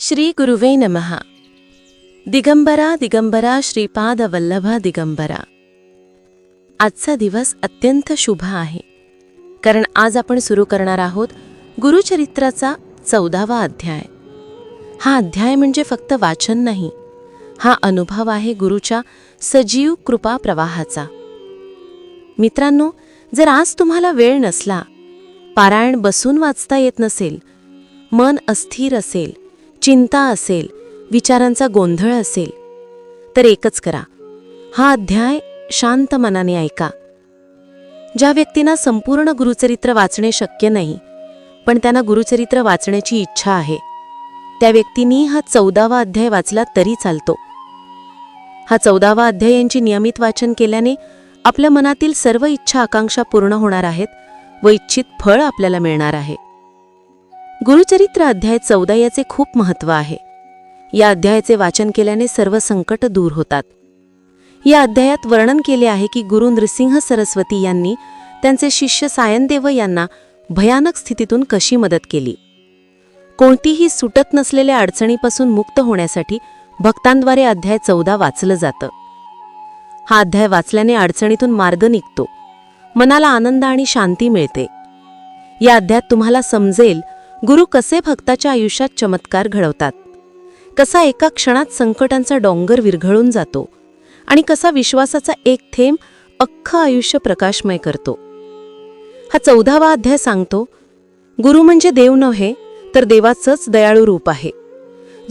श्री गुरुवे नमः. दिगंबरा दिगंबरा श्रीपाद वल्लभा दिगंबरा. आजचा दिवस अत्यंत शुभ आहे. कारण आज आपण सुरू करणार आहोत गुरुचरित्राचा चौदावा अध्याय. हा अध्याय म्हणजे फक्त वाचन नाही हा अनुभव आहे गुरुच्या सजीव कृपा प्रवाहाचा. मित्रांनो जर आज तुम्हाला वेळ नसला पारायण बसून वाचता येत नसेल मन अस्थिर असेल चिंता असेल विचारांचा गोंधळ असेल तर एकच करा. हा अध्याय शांत मनाने ऐका. ज्या व्यक्तींना संपूर्ण गुरुचरित्र वाचणे शक्य नाही पण त्यांना गुरुचरित्र वाचण्याची इच्छा आहे त्या व्यक्तींनी हा चौदावा अध्याय वाचला तरी चालतो. हा चौदावा अध्यायांची नियमित वाचन केल्याने आपल्या मनातील सर्व इच्छा आकांक्षा पूर्ण होणार आहेत व इच्छित फळ आपल्याला मिळणार आहे. गुरुचरित्र अध्याय चौदा याचे खूप महत्त्व आहे. या अध्यायाचे वाचन केल्याने सर्व संकट दूर होतात. या अध्यायात वर्णन केले आहे की गुरु नृसिंह सरस्वती यांनी त्यांचे शिष्य सायनदेव यांना भयानक स्थितीतून कशी मदत केली? कोणतीही सुटत नसलेल्या अडचणीपासून मुक्त होण्यासाठी भक्तांद्वारे अध्याय चौदा वाचलं जातं. हा अध्याय वाचल्याने अडचणीतून मार्ग निघतो. मनाला आनंद आणि शांती मिळते. या अध्यायात तुम्हाला समजेल गुरु कसे भक्ताच्या आयुष्यात चमत्कार घडवतात? कसा एका क्षणात संकटांचा डोंगर विरघळून जातो? आणि कसा विश्वासाचा एक थेंब अख्खं आयुष्य प्रकाशमय करतो? हा चौदावा अध्याय सांगतो गुरु म्हणजे देव नव्हे तर देवाचंच दयाळू रूप आहे.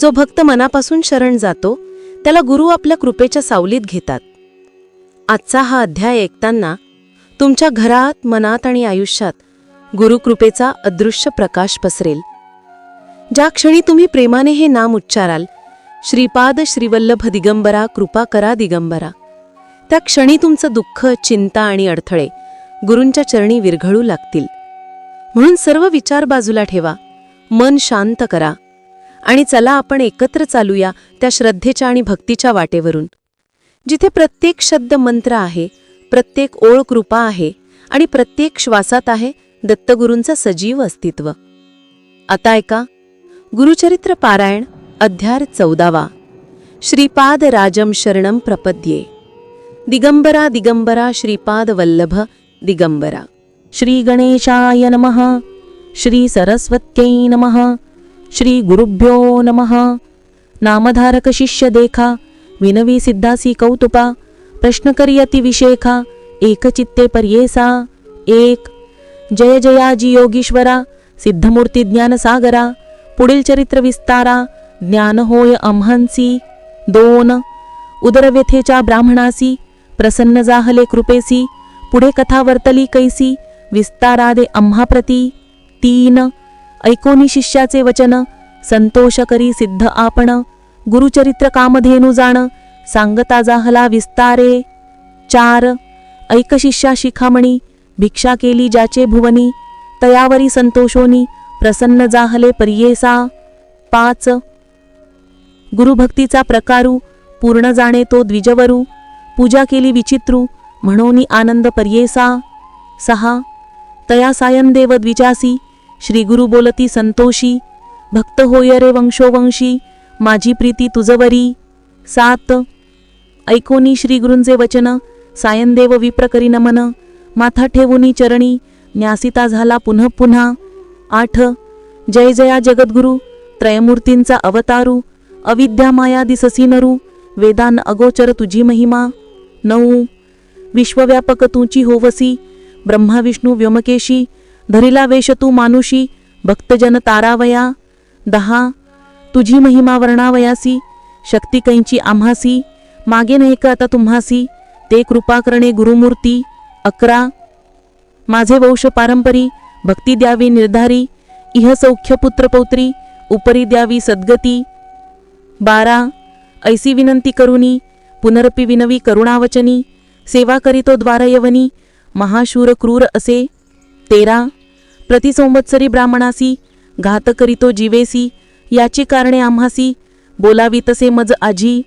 जो भक्त मनापासून शरण जातो त्याला गुरु आपल्या कृपेच्या सावलीत घेतात. आजचा हा अध्याय ऐकताना तुमच्या घरात मनात आणि आयुष्यात गुरुकृपेचा अदृश्य प्रकाश पसरेल. ज्या क्षणी तुम्ही प्रेमाने हे नाम उच्चाराल श्रीपाद श्रीवल्लभ दिगंबरा कृपा करा दिगंबरा. त्या क्षणी तुमचं दुःख चिंता आणि अडथळे गुरूंच्या चरणी विरघळू लागतील. म्हणून सर्व विचार बाजूला ठेवा मन शांत करा आणि चला आपण एकत्र चालूया त्या श्रद्धेच्या आणि भक्तीच्या वाटेवरून. जिथे प्रत्येक शब्द मंत्र आहे प्रत्येक ओळ कृपा आहे आणि प्रत्येक श्वासात आहे दत्तगुरूंचं सजीव अस्तित्व. आता ऐका. गुरुचरित्र पारायण अध्यार चौदावा. श्रीपाद राजम शरणम प्रपद्ये. दिगंबरा दिगंबरा श्रीपाद वल्लभ दिगंबरा. श्री गणेशाय नमः. श्री सरस्वत्यै नमः. श्री गुरुभ्यो नमः. नामधारक शिष्य देखा विनवी सिद्धासी कौतुपा प्रश्न करियती विशेखा एकचित्ते पर्येसा एक जय जयाजी योगीश्वरा सिद्धमूर्ती ज्ञानसागरा पुढील चरित्र विस्तारा ज्ञान होय अम्हांसी दोन उदरव्यथेच्या ब्राह्मणासी प्रसन्न जाहले कृपेसी पुढे कथा वर्तली कैसी विस्तारादे अम्हाप्रती तीन ऐकोनी शिष्याचे वचन संतोष करी सिद्ध आपण गुरुचरित्र कामधेनु जाण सांगता जाहला विस्तारे चार ऐक शिष्या शिखामणी भिक्षा केली ज्याचे भुवनी तयावरी संतोषोनी प्रसन्न जाहले पर्येसा पाच. गुरुभक्तीचा प्रकारू पूर्ण जाणे तो द्विजवरू पूजा केली विचित्रू म्हणोनी आनंद पर्येसा सहा. तया सायंदेव द्विजासी श्री गुरु बोलती संतोषी भक्त होय रे वंशोवंशी माझी प्रीती तुझवरी. सात. ऐकोनी श्रीगुरूंचे वचन सायंदेव विप्रकरी नमन माथा ठेवूनी चरणी न्यासिता झाला पुन्हा पुन्हा. आठ जय जया जगद्गुरु त्रयमूर्तींचा अवतारू अविद्या माया दिससी नरू वेदान अगोचर तुझी महिमा. नऊ विश्वव्यापक तुची होवसी ब्रह्मा विष्णू व्योमकेशी धरिला वेश तू मानुषी भक्तजन तारावया. दहा तुझी महिमा वर्णावयासी शक्ती कैंची आम्हासी मागे नाही का आता तुम्हासी ते कृपा करणे गुरुमूर्ती अकरा. माझे वंश पारंपरी भक्ती द्यावी निर्धारी इह सौख्य पुत्र पौत्री उपरी द्यावी सद्गती. बारा. ऐसी विनंती करुनी पुनरपी विनवी करुणावचनी सेवा करीतो द्वारयवनी महाशूर क्रूर असे. तेरा. प्रतिसंवत्सरी ब्राह्मणासी घात करीतो जीवेसी याची कारणे आम्हासी बोलावी तसे मज आजी.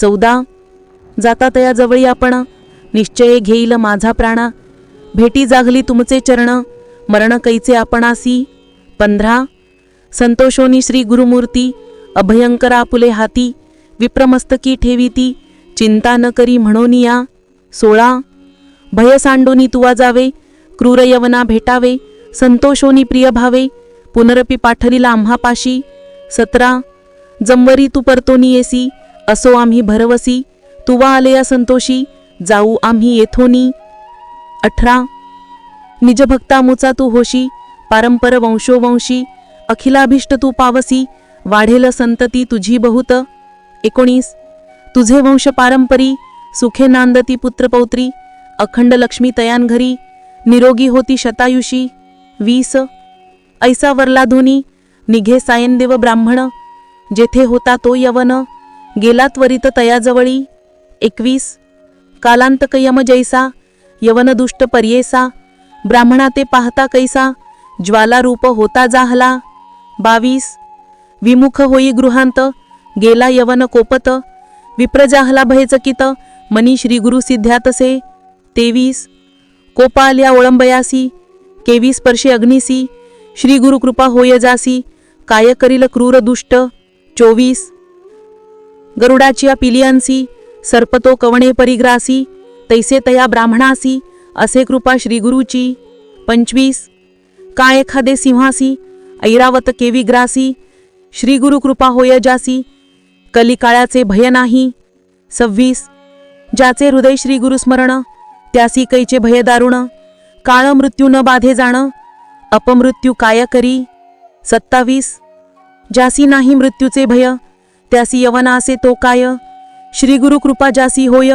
चौदा. जाता तया जवळी आपण निश्चये घेईल माझा प्राणा. भेटी जागली तुमचे चरण. मरण कैचे आपणासी. पंधरा. संतोषोनी श्री गुरुमूर्ती अभयंकरा पुले हाती. विप्रमस्तकी ठेवीती. चिंता न करी म्हणोनिया सोळा. भय सांडोनी तुवा जावे. क्रूरयवना भेटावे. संतोषोनी प्रिय भावे. पुनरपी पाठरीला आम्हापाशी सतरा. जमवरी तू परतोनी येसी. असो आम्ही भरवसी. तुवा आलेया संतोषी. जाऊ आम्ही येथोनी. अठरा. निजभक्तामुचा तू होशी पारंपर वंशोवंशी अखिलाभिष्ट तू पावसी वाढेल संतती तुझी बहुत. एकोणीस. तुझे वंश पारंपरी सुखे नांदती पुत्रपौत्री अखंड लक्ष्मी तयान घरी निरोगी होती शतायुषी. वीस. ऐसा वरला धोनी निघे सायनदेव ब्राह्मण जेथे होता तो यवन गेला त्वरित तयाजवळी. एकवीस. कालांत यम जैसा यवन दुष्ट पर्येसा ब्राह्मणा ते पाहता कैसा ज्वाला रूप होता जाहला. बावीस विमुख होई गृहांत गेला यवन कोपत विप्रजाहला भयचकित मनी श्री गुरु सिद्ध्यातसे तेवीस कोपाल्या ओळंबयासी केवी स्पर्शे अग्निसी श्री गुरु कृपा होय जासी काय करील क्रूर दुष्ट. चोवीस गरुडाचिया पिलियांसी सर्पतो कवणे परिग्रासी तैसे तया ब्राह्मणासी असे कृपा श्रीगुरुची. पंचवीस. का एखादे सिंहासी ऐरावत केवी ग्रासी श्रीगुरु कृपा होय जासी कलिकाळाचे भय नाही. सव्वीस. ज्याचे हृदय श्री गुरुस्मरण त्यासी कैचे भय दारुण काळ मृत्यू न बाधे जाणं अपमृत्यू काय करी. सत्तावीस. ज्यासी नाही मृत्यूचे भय त्यासी यवना असे तो काय श्री गुरु कृपा जासी होय.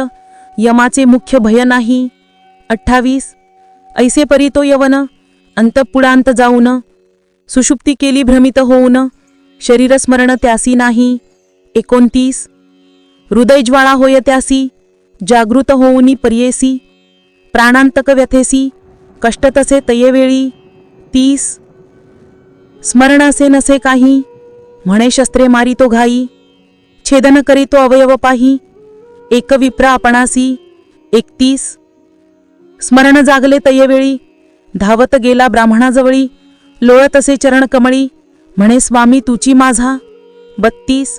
यमाचे मुख्य भय नाही. अठ्ठावीस. ऐसे परी तो यवन अंतपुडांत जाऊन. सुषुप्ती केली भ्रमित होऊन. शरीरस्मरण त्यासी नाही. एकोणतीस. हृदयज्वाळा होय त्यासी. जागृत होऊनी पर्येसी. प्राणांतक व्यथेसी. कष्ट तसे तयेवेळी तीस. स्मरण असे नसे काही. म्हणे शस्त्रे मारी तो घाई. छेदन करी तो अवयव पाही. एक विप्र आपणासी एकतीस. स्मरण जागले तयेवेळी धावत गेला ब्राह्मणाजवळी लोळत असे चरण कमळी म्हणे स्वामी तुची माझा. बत्तीस.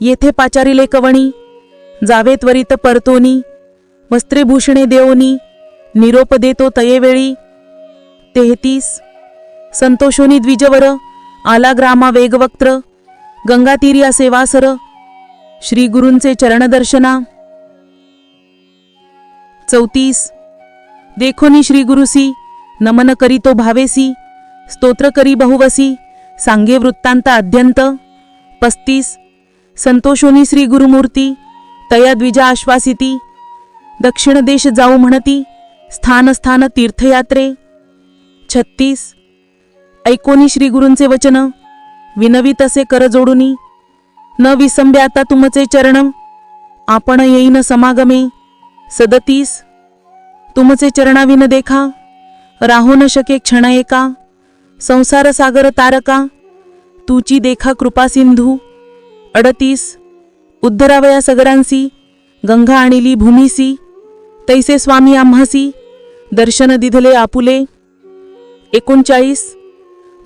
येथे पाचारिले कवणी जावे त्वरित परतोनी वस्त्रेभूषणे देवनी निरोप देतो तयेवेळी. तेहतीस. संतोषोनी द्विजवर आला ग्रामा वेगवक्त्र गंगातीरी सेवा सर श्री गुरूंचे चरणदर्शना. चौतीस. देखोनी श्री गुरुसी नमन करी तो भावेसी स्तोत्र करी बहुवसी सांगे वृत्तांत अध्यंत. पस्तीस. संतोषोनी श्री गुरुमूर्ती तया द्विजा आश्वासिती दक्षिण देश जाऊ म्हणती स्थान स्थान तीर्थयात्रे. छत्तीस. ऐकोनी श्री गुरूंचे वचन विनवी तसे कर जोडुनी न विसंबे आता तुमचे चरण. आपण येईन समागमे. सदतीस. तुमचे चरणाविन देखा. राहू न शके क्षण एका. संसार सागर तारका. तुची देखा कृपा सिंधू. अडतीस. उद्धरावया सगरांसी. गंगा आणिली भूमीसी. तैसे स्वामी आम्हासी. दर्शन दिधले आपुले. एकोणचाळीस.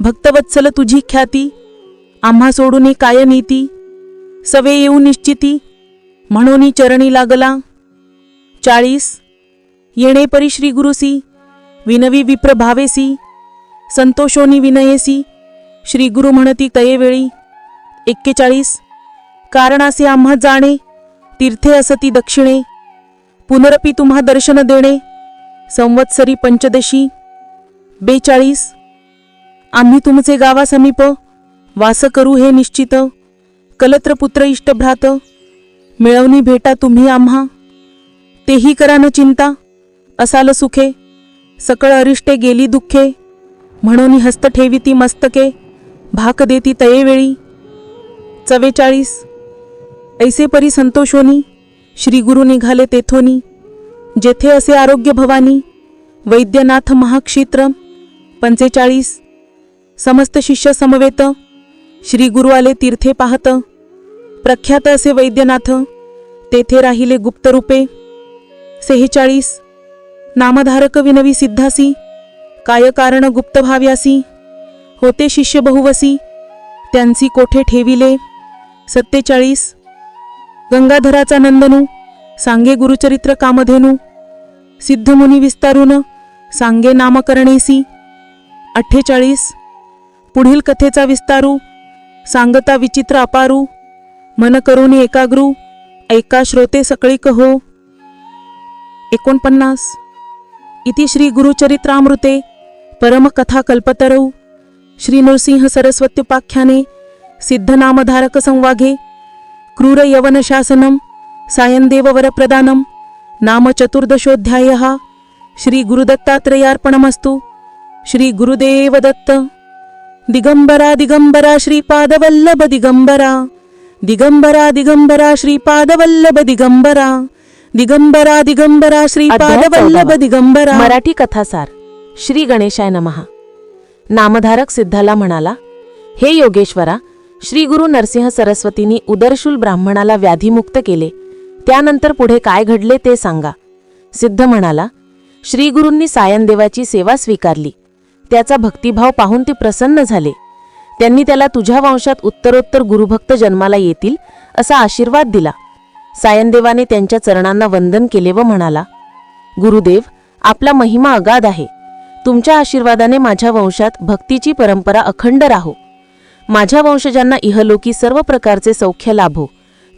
भक्तवत्सल तुझी ख्याती. आम्हा सोडून काय नीती सवे येऊ निश्चिती. म्हणून चरणी लागला. चाळीस. येणे परी श्री गुरुसी विनवी विप्र भावेसी संतोषोनी विनयेसी श्री गुरु म्हणती तयेवेळी एक्केचाळीस. कारणासे आम्हा जाणे. तीर्थे असती दक्षिणे. पुनरपी तुम्हा दर्शन देणे. संवत्सरी पंचदशी. बेचाळीस. आम्ही तुमचे गावासमीप. वास करू हे निश्चित. कलत्र पुत्र इष्टभ्रात मिळवणी भेटा तुम्ही आम्हा. तेही करा न चिंता असाल सुखे सकळ अरिष्टे गेली दुःखे म्हणून हस्त ठेवी ती मस्तके भाक देती तयेवेळी. चवेचाळीस ऐसे परी संतोषोनी श्री गुरु निघाले तेथोनी जेथे असे आरोग्य भवानी वैद्यनाथ महाक्षेत्र पंचेचाळीस समस्त शिष्य समवेत श्री गुरु आले तीर्थे पाहत. प्रख्यात असे वैद्यनाथ तेथे राहिले गुप्तरूपे सेहेचाळीस. नामधारक विनवी सिद्धासी काय कारण गुप्त भाव्यासी होते शिष्य बहुवसी त्यांची कोठे ठेविले? सत्तेचाळीस. गंगाधराचा नंदनू सांगे गुरुचरित्र कामधेनू सिद्धमुनी विस्तारून सांगे नामकरणेसी. अठ्ठेचाळीस. पुढील कथेचा विस्तारू सांगता विचित्र अपारू मन करून एकाग्रू ऐका श्रोते सकळी कहो. एकोणपन्नास. इति श्री गुरुचरित्रामृते परमकथा कल्पतरौ श्री नृसिंह सरस्वत्युपाख्याने सिद्धनामधारक संवाघे क्रूर यवन शासनम नाम चतुर्दशोऽध्यायः श्री श्री गुरुदेव दत्त दिगंबरा दिगंबरा श्रीपादवल्लभ दिगंबरा। दिगंबरा दिगंबरा श्रीपादवल्लभ दिगंबरा। दिगंबरा दिगंबरा श्रीपादवल्लभ. दिगंबरा। मराठी कथासार श्री गणेशाय नमहा नामधारक सिद्धाला म्हणाला हे योगेश्वरा श्री गुरु नरसिंह सरस्वतींनी उदरशूल ब्राह्मणाला व्याधीमुक्त केले. त्यानंतर पुढे काय घडले ते सांगा. सिद्ध म्हणाला श्री गुरूंनी सायनदेवाची सेवा स्वीकारली. त्याचा भक्तिभाव पाहून ते प्रसन्न झाले. त्यांनी त्याला तुझ्या वंशात उत्तरोत्तर गुरुभक्त जन्माला येतील असा आशीर्वाद दिला. सायनदेवाने त्यांच्या चरणांना वंदन केले व म्हणाला गुरुदेव आपला महिमा अगाध आहे. तुमच्या आशीर्वादाने माझ्या वंशात भक्तीची परंपरा अखंड राहो. माझ्या वंशजांना इहलोकी सर्व प्रकारचे सौख्य लाभो.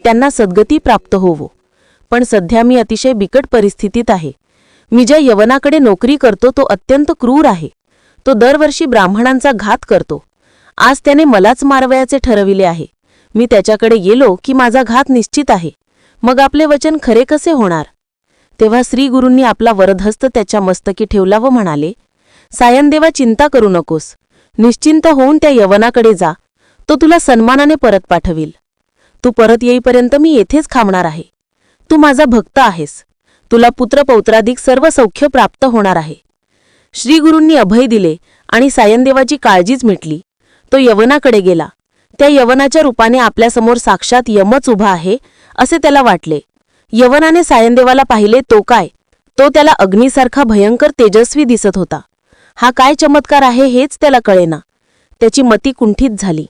त्यांना सद्गती प्राप्त होवो. पण सध्या मी अतिशय बिकट परिस्थितीत आहे. मी ज्या यवनाकडे नोकरी करतो तो अत्यंत क्रूर आहे. तो दरवर्षी ब्राह्मणांचा घात करतो. आज त्याने मलाच मारवयाचे ठरविले आहे. मी त्याच्याकडे गेलो की माझा घात निश्चित आहे. मग आपले वचन खरे कसे होणार? तेव्हा श्रीगुरूंनी आपला वरदहस्त त्याच्या मस्तकी ठेवला व म्हणाले सायनदेवा चिंता करू नकोस. निश्चिंत होऊन त्या यवनाकडे जा. तो तुला सन्मानाने परत पाठवील. तू परत येईपर्यंत मी येथेच खांबणार आहे. तू माझा भक्त आहेस. तुला पुत्रपौत्राधिक सर्व सौख्य प्राप्त होणार आहे. श्रीगुरूंनी अभय दिले आणि सायनदेवाची काळजीच मिटली. तो यवनाकडे गेला. त्या यवनाच्या रूपाने आपल्यासमोर साक्षात यमच उभा आहे असे त्याला वाटले. यवनाने सायनदेवाला पाहिले तो काय? तो त्याला अग्नीसारखा भयंकर तेजस्वी दिसत होता. हा काय चमत्कार आहे हेच त्याला कळेना. त्याची मती कुंठित झाली.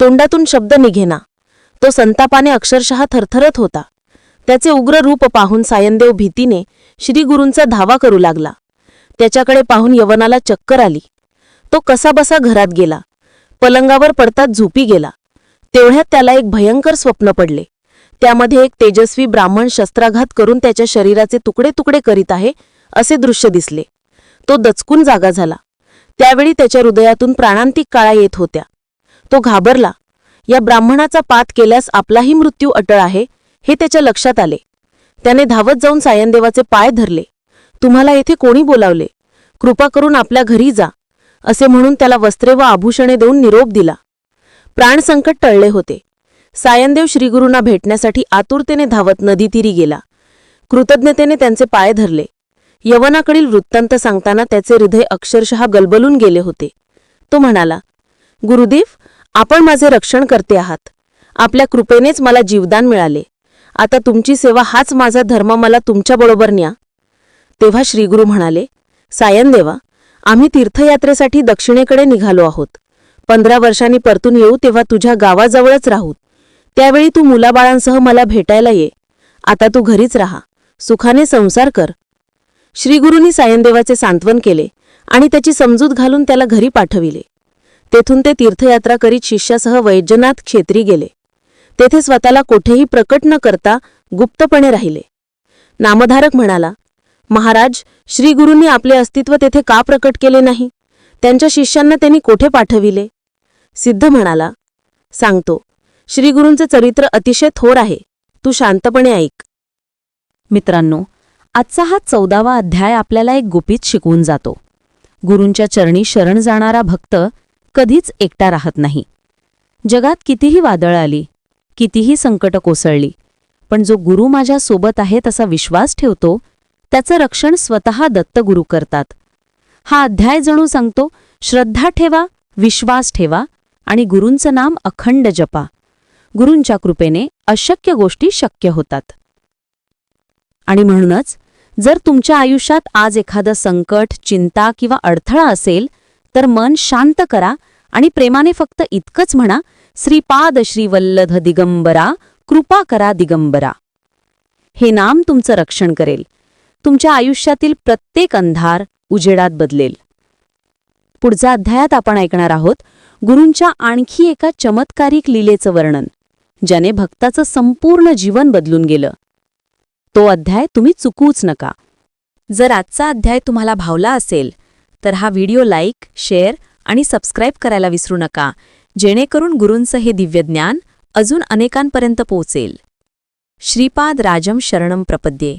तोंडातून शब्द निघेना. तो संतापाने अक्षरशः थरथरत होता. त्याचे उग्र रूप पाहून सायनदेव भीतीने श्रीगुरूंचा धावा करू लागला. त्याच्याकडे पाहून यवनाला चक्कर आली. तो कसाबसा घरात गेला. पलंगावर पडताच झोपी गेला. तेवढ्यात त्याला एक भयंकर स्वप्न पडले. त्यामध्ये एक तेजस्वी ब्राह्मण शस्त्राघात करून त्याच्या शरीराचे तुकडे तुकडे करीत आहे असे दृश्य दिसले. तो दचकून जागा झाला. त्यावेळी त्याच्या हृदयातून प्राणांतिक काळा येत होत्या. तो घाबरला. या ब्राह्मणाचा पात केल्यास आपलाही मृत्यू अटळ आहे हे त्याच्या लक्षात आले. त्याने धावत जाऊन सायनदेवाचे पाय धरले. तुम्हाला येथे कोणी बोलावले? कृपा करून आपल्या घरी जा. असे म्हणून त्याला वस्त्रे व आभूषणे देऊन निरोप दिला. प्राणसंकट टळले होते. सायनदेव श्रीगुरूंना भेटण्यासाठी आतुरतेने धावत नदीतीरी गेला. कृतज्ञतेने त्यांचे पाय धरले. यवनाकडील वृत्तांत सांगताना त्याचे हृदय अक्षरशः गलबलून गेले होते. तो म्हणाला गुरुदेव आपण माझे रक्षण करते आहात. आपल्या कृपेनेच मला जीवदान मिळाले. आता तुमची सेवा हाच माझा धर्म मला तुमच्याबरोबर न्या. तेव्हा श्रीगुरु म्हणाले सायनदेवा आम्ही तीर्थयात्रेसाठी दक्षिणेकडे निघालो आहोत. पंधरा वर्षांनी परतून येऊ तेव्हा तुझ्या गावाजवळच राहू. त्यावेळी तू मुलाबाळांसह मला भेटायला ये. आता तू घरीच राहा. सुखाने संसार कर. श्रीगुरूंनी सायनदेवाचे सांत्वन केले आणि त्याची समजूत घालून त्याला घरी पाठविले. तेथून ते तीर्थयात्रा करीत शिष्यासह वैजनाथ क्षेत्री गेले. तेथे स्वतःला कोठेही प्रकट न करता गुप्तपणे राहिले. नामधारक म्हणाला महाराज श्रीगुरूंनी आपले अस्तित्व तेथे का प्रकट केले नाही? त्यांच्या शिष्यांना त्यांनी कोठे पाठविले? सिद्ध म्हणाला सांगतो श्रीगुरूंचे चरित्र अतिशय थोर आहे. तू शांतपणे ऐक. मित्रांनो आजचा हा चौदावा अध्याय आपल्याला एक गुपित शिकवून जातो. गुरूंच्या चरणी शरण जाणारा भक्त कधीच एकटा राहत नाही. जगात कितीही वादळ आली कितीही संकट कोसळली पण जो गुरु माझ्या सोबत आहे तसा विश्वास ठेवतो त्याचं रक्षण स्वतः दत्तगुरु करतात. हा अध्याय जणू सांगतो श्रद्धा ठेवा विश्वास ठेवा आणि गुरूंचं नाम अखंड जपा. गुरूंच्या कृपेने अशक्य गोष्टी शक्य होतात. आणि म्हणूनच जर तुमच्या आयुष्यात आज एखादं संकट चिंता किंवा अडथळा असेल तर मन शांत करा आणि प्रेमाने फक्त इतकंच म्हणा श्रीपाद श्रीवल्लभ दिगंबरा कृपा करा दिगंबरा. हे नाम तुमचं रक्षण करेल. तुमच्या आयुष्यातील प्रत्येक अंधार उजेडात बदलेल. पुढच्या अध्यायात आपण ऐकणार आहोत गुरूंच्या आणखी एका चमत्कारिक लीलेचं वर्णन ज्याने भक्ताचं संपूर्ण जीवन बदलून गेलं. तो अध्याय तुम्ही चुकूच नका. जर आजचा अध्याय तुम्हाला भावला असेल तर हा व्हिडिओ लाईक शेअर आणि सबस्क्राईब करायला विसरू नका जेणेकरून गुरूंचं हे दिव्य ज्ञान अजून अनेकांपर्यंत पोहोचेल. श्रीपाद राजम शरणम प्रपद्ये.